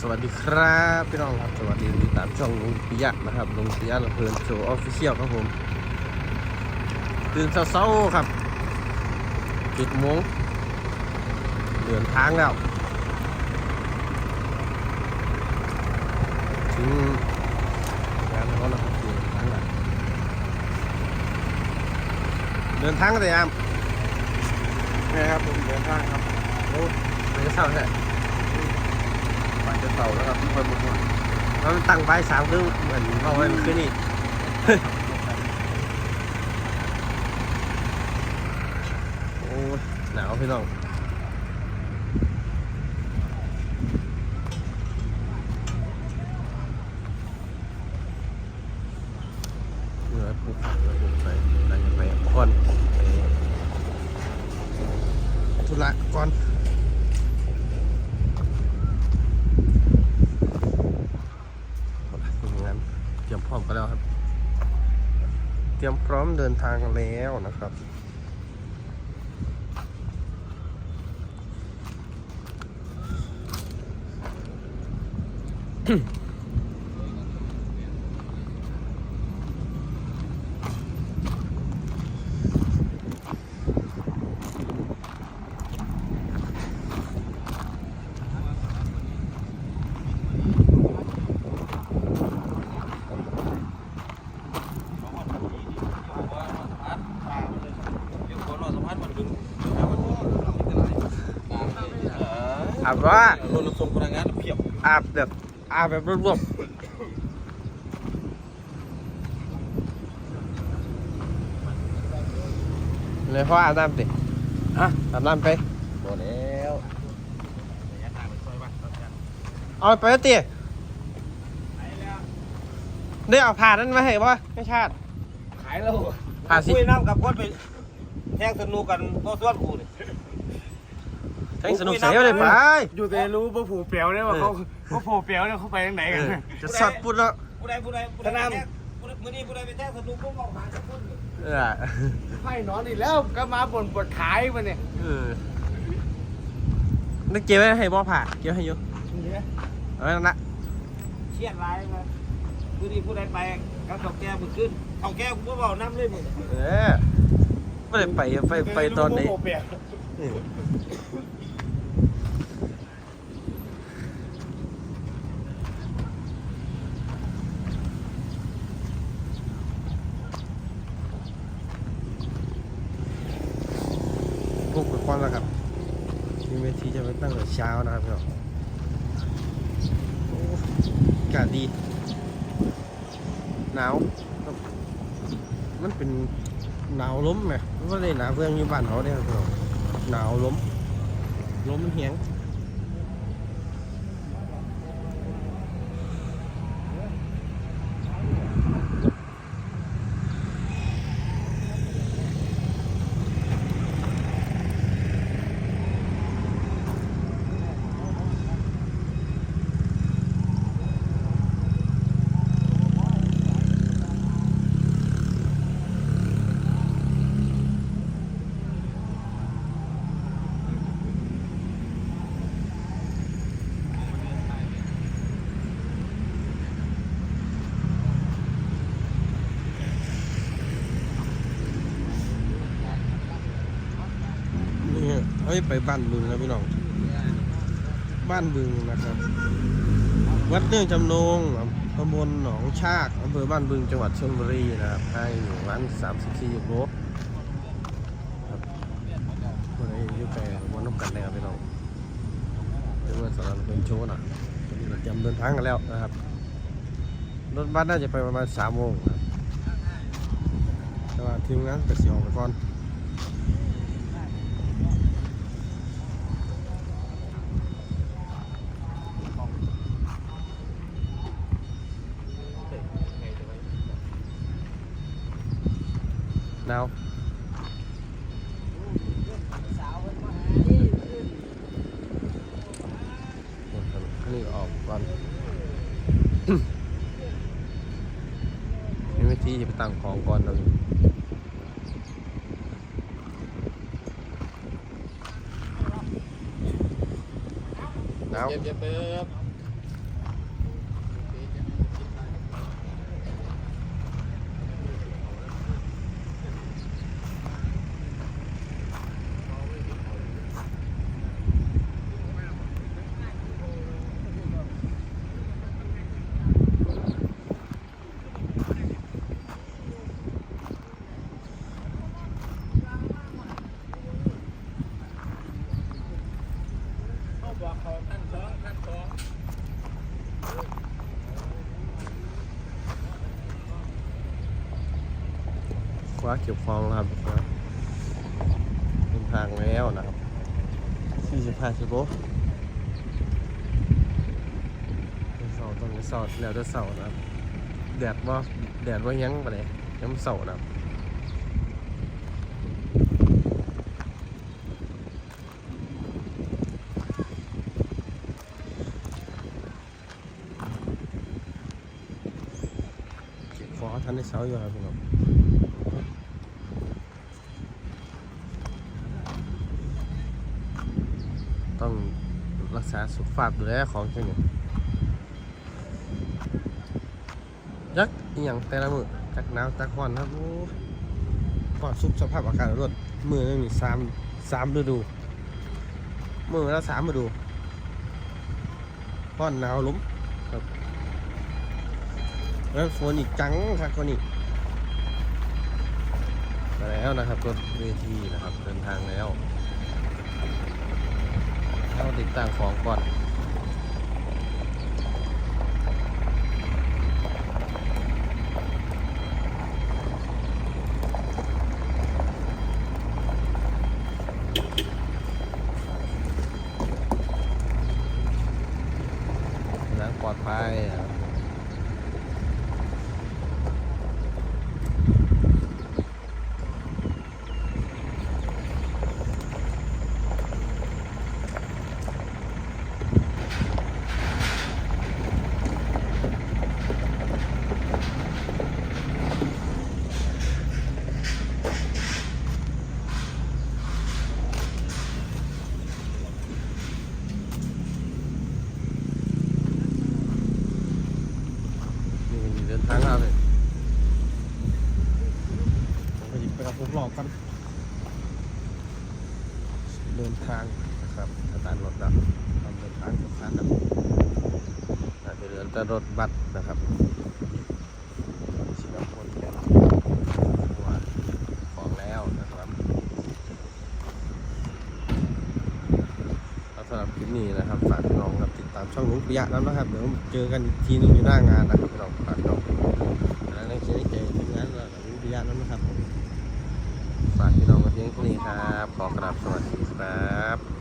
สวัสดีครับพี่น้องครับ สวัสดีติดตามช่องลุงปิยะนะครับลุงปิยะลำเพลินโชว์ออฟฟิเชียลครับผม ตื่นเช้าๆครับเจ็ดโมงเดินทางแล้วถึงงานแล้วนะครับเดินทางแล้วเดินทางกันเลยอะนี่ครับผมเดินทางครับโอ้ไม่ได้เศร้าแท้ไปจะ เก่าแล้วครับที่ไปหมดหมดมันตั้งไว้สามครึ่งเหมือนเอาไว้มันขึ้นอีกโอ้หนาวพี่น้องเหนือปลูกผักแล้วปลูกไปนั่นจะไปก่อนไปธุระก่อนงั้นเต พร้อมกันแล้วครับ เตรียมพร้อมเดินทางแล้วนะครับอาบว่ารถส่งพนักงานเพียบอาบแบบอาบแบบรวบๆเลยพ่ออาบน้ำดิฮะอาบน้ำไปหมดแล้วเอาไปแล้วตีได้เอาผ่านั้นมาให้ป่ะไม่ชาติขายแล้วผ่าสิคุยน้ำกับคนไปแทงสนุกกันก็ส่วนกูนี่แทงสนุกเสียเลยไป อยู่แต่รู้ว่าผูเปียวเนี่ยว่าเขาว่าผูเปียวเนี่ยเขาไปทางไหนเอกันอจะสัตว์ปุ๊ดแล้ว ผู้ใดผู้ใดผู้ใดไปแทงผู้ใดมื้อนี้ผู้ใดไปแทงสนุกพวกออกมาสักคนหนึ่งเออไพ่นอนอีกแล้วก็มาบ่นปวดขายมันเนี่ยเออนึกเกี่ยวไว้ให้บ่ผ่าเกี่ยวให้อยู่เอาไว้นั่นละเครียดร้ายมามื้อนี้ผู้ใดไปกับเฒ่าแก่มื้อขึ้นเฒ่าแก่กูบ่เว้าน้ำเลยมื้อนี้เออไม่ได้ไปไปไปตอนนี้รู้ว่ ก่อนแล้วครับมีเวทีจะไปตั้งแต่เช้านะครับพี่น้องโอ้อากาศดี หนาว มันเป็นหนาวล้มไหมมันก็เลยหนาวเพื่อนอยู่บ้านเขาเนี่ยครับพี่น้อหนาวล้มล้มมันเหียง้ยไปบ้านบึงนะพี่น้องบ้านบึงนะครับวัดเนื่องจำนงตำบลหนองชากอำเภอบ้านบึงจังหวัดชลบุรีนะครับให้หนึ่งล้านสามสิบสี่ยูโรครับคนไหนอยู่แปวันน้ำกันแล้วพี่น้องเรียวสำหรับเป็นโชว์นะตอนนี้เราเตรียมเดินทางกันแล้วนะครับรถบัสน่าจะไปประมาณสามโมงครับแต่ว่าทีมงานก็เสียออกไปก่อน หนาวอันนี้ออกก่อนมีวิธีจะไปตั้งของก่อนนะหนาวเย็บเย็บ ว้าเก็บฟองแล้วครับเดินทางแล้วนะครับ45ชั่วโมงเสาตร์ต้เสาแล้วจะเสานะครับแดดว่าแดดว่ายังไปเลยยังเสานะครับเก็บฟอท่านได้เสาอยู่ครับพี่น้อง ต้องรักษาสุขภาพดูแลของเช่นนี้ยักอหย่างแต่ละมือจักหนาวจักร้อนครับโอ้ก่อนสุขสภาพอากาศรถมือนึงนี่สามสามฤดูมือละสามฤดูร้อนหนาวลมครับแล้วฝนอีกจังครับคนนี้มาแล้วนะครับรถเวทีนะครับเดินทางแล้ว ติดตั้งของก่อนล้างปลอดภัยครับ นี่เดินทางแล้วเลยผมไปหยิบไปกับผมหลอกกัน เดิน ทางนะครับสถานรถดับทำเดินทางสถานดับอาจจะเดินแต่รถบัสนะครับชิลคนแก่ตัวของแล้วนะครับสำหรับคลิปนี้นะครับฝากพี่น้องครับติดตามช่องลุงปิยะแล้วนะครับเดี๋ยวเจอกันอีกทีนึงอยู่หน้างานนะครับพี่น้องฝากพี่น้องแล้วในคลิปนี้เจอทีมงานแล้วลุงปิยะแล้วนะครับฝากพี่น้อง มาเพียงเท่านี้ครับ ขอกราบสวัสดีครับ